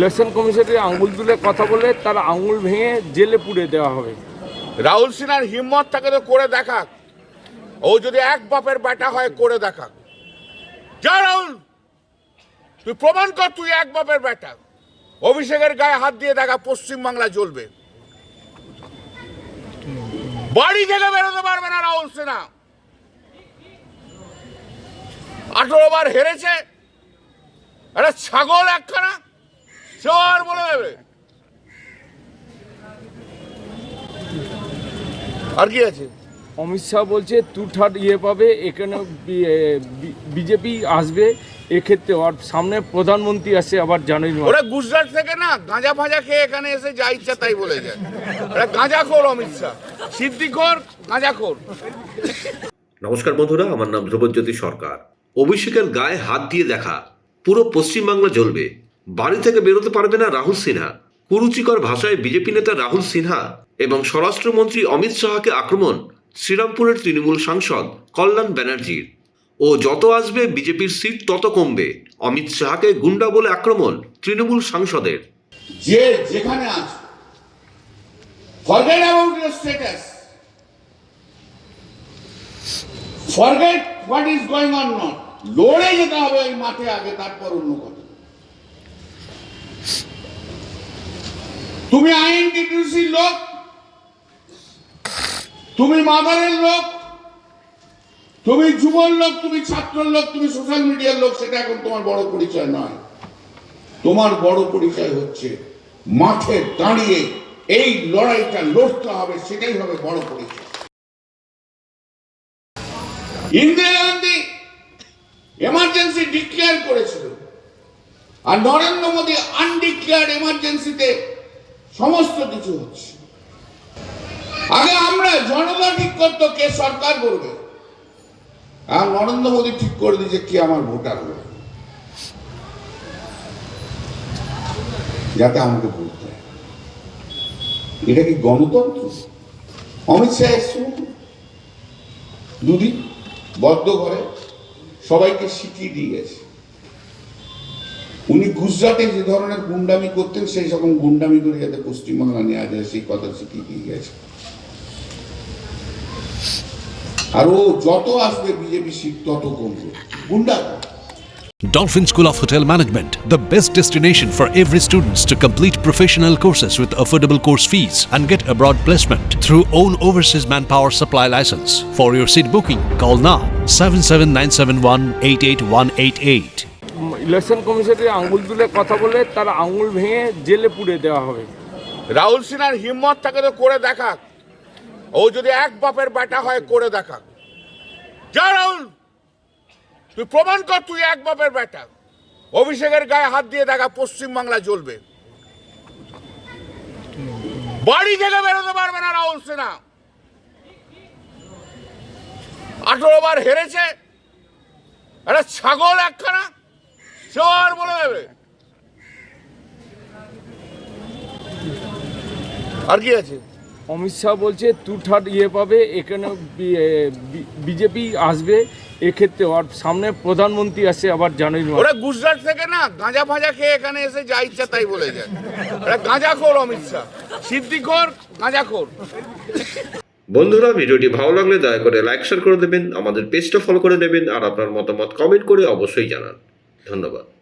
Election কমিশনের আঙুল তুলে কথা বলে তার আঙুল ভেঙে জেলে পুড়ে দেওয়া হবে। রাহুল সিনহার হিম্মত থাকে তো করে দেখাক। ও যদি এক বাপের বেটা হয়, করে দেখাক। যা রাহুল, তুই প্রমাণ কর তুই এক বাপের বেটা। অভিষেকের গায়ে হাত দিয়ে দেখা, পশ্চিমবাংলা জ্বলবে। বাড়ি থেকে বেরোতে পারবে না রাহুল সিনহা। আঠেরো বার হেরেছে। একটা ছাগল একখানা। সেও আর বলে দেবে আর কি আছে? অমিত শাহ বলছে তুঠাট ইয়ে পাবে এখানে বিজেপি আসবে এক্ষেত্রে আর সামনে প্রধানমন্ত্রী আসে আবার মাসে। ওরা গুজরাট থেকে না গাঁজা ফাঁজা খেয়ে এখানে এসে যা ইচ্ছা তাই বলে যায়। ওরা গাঁজা খোর অমিত শাহ। সিদ্দিখোর গাঁজা খোর। নমস্কার বন্ধুরা আমার নাম ধ্রুবজ্যোতি সরকার। অভিষেকের গায়ে হাত দিয়ে দেখা পুরো পশ্চিমবাংলা জ্বলবে। বাড়ি থেকে বেরোতে পারবে না রাহুল সিনহা। কুরুচিকর ভাষায় বিজেপি নেতা রাহুল সিনহা এবং স্বরাষ্ট্রমন্ত্রী অমিত শাহকে আক্রমণ শ্রীরামপুরের তৃণমূল সাংসদ কল্যাণ ব্যানার্জির। ও যত আসবে বিজেপির সিট তত কমবে। অমিত শাহকে গুন্ডা বলে আক্রমণ তৃণমূল সাংসদের। যে যেখানে আছে forget status forget what is on not লড়ে যেতে হবে ওই মাঠে আগে, তারপর অন্য কথা। তুমি আইন আইএনটিটিউসির লোক, তুমি মাদারের লোক, তুমি যুবর লোক, তুমি ছাত্রের লোক, তুমি সোশ্যাল মিডিয়ার লোক, সেটা এখন তোমার বড় পরিচয় নয়। তোমার বড় পরিচয় হচ্ছে মাঠে দাঁড়িয়ে এই লড়াইটা লড়তে হবে, সেটাই হবে বড় পরিচয়। ইন্দিরা গান্ধী এমার্জেন্সি ডিক্লেয়ার করেছিল। আর নরেন্দ্র মোদী আনডিক্লেয়ার এমার্জেন্সিতে সমস্ত কিছু হচ্ছে। আগে আমরা জনতা ঠিক করতো কে সরকার করবে। আর নরেন্দ্র মোদী ঠিক করে দিয়েছে কে আমার ভোটার হবে। যাতে আমাকে ভোট দেয়। এটা কি গণতন্ত্র? অমিত শাহ এসছিল দুদিন বদ্ধ ঘরে সবাইকে শিখিয়ে দিয়ে গেছে। উনি গুজরাটে যে ধরনের গুন্ডামি করতেন সেই রকম গুন্ডামি করে যাতে পশ্চিমবাংলা নেওয়া যায় সেই কথা শিখিয়ে দিয়ে গেছে আর ও যত আসবে বিজেপি সিট তত কমবে গুন্ডা Dolphin School of Hotel Management, the best destination for every students to complete professional courses with affordable course fees and get abroad placement through own overseas manpower supply license. For your seat booking, call now 77971 Election কমিশনের আঙুল তুলে কথা বলে তার আঙুল ভেঙে জেলে পুড়ে দেওয়া হবে। রাহুল সিনহার হিম্মত থাকে তো করে দেখাক। ও যদি এক বাপের বেটা হয়, করে দেখাক। যা রাহুল, তুই প্রমাণ কর তুই এক বাপের বেটা। অভিষেকের গায়ে হাত দিয়ে দেখা, পশ্চিমবাংলা জ্বলবে। বাড়ি থেকে বেরোতে পারবে না রাহুল সিনহা। আঠারো বার হেরেছে। একটা ছাগল একখানা। সেও আর বলে দেবে। আর কি আছে? অমিত শাহ বলছে টু তুঠাট ইয়ে পাবে এখানে বিজেপি আসবে এক্ষেত্রে আর সামনে প্রধানমন্ত্রী আসে আবার মাসে। ওরা গুজরাট থেকে না গাঁজা ফাঁজা খেয়ে এখানে এসে যা ইচ্ছা তাই বলে যায়। ওরা গাঁজা খোর অমিত শাহ। সিদ্দিখোর গাঁজা খোর বন্ধুরা ভিডিওটি ভালো লাগলে দয়া করে লাইক শেয়ার করে দেবেন আমাদের পেজটা ফলো করে দেবেন আর আপনার মতামত কমেন্ট করে অবশ্যই জানান। ধন্যবাদ।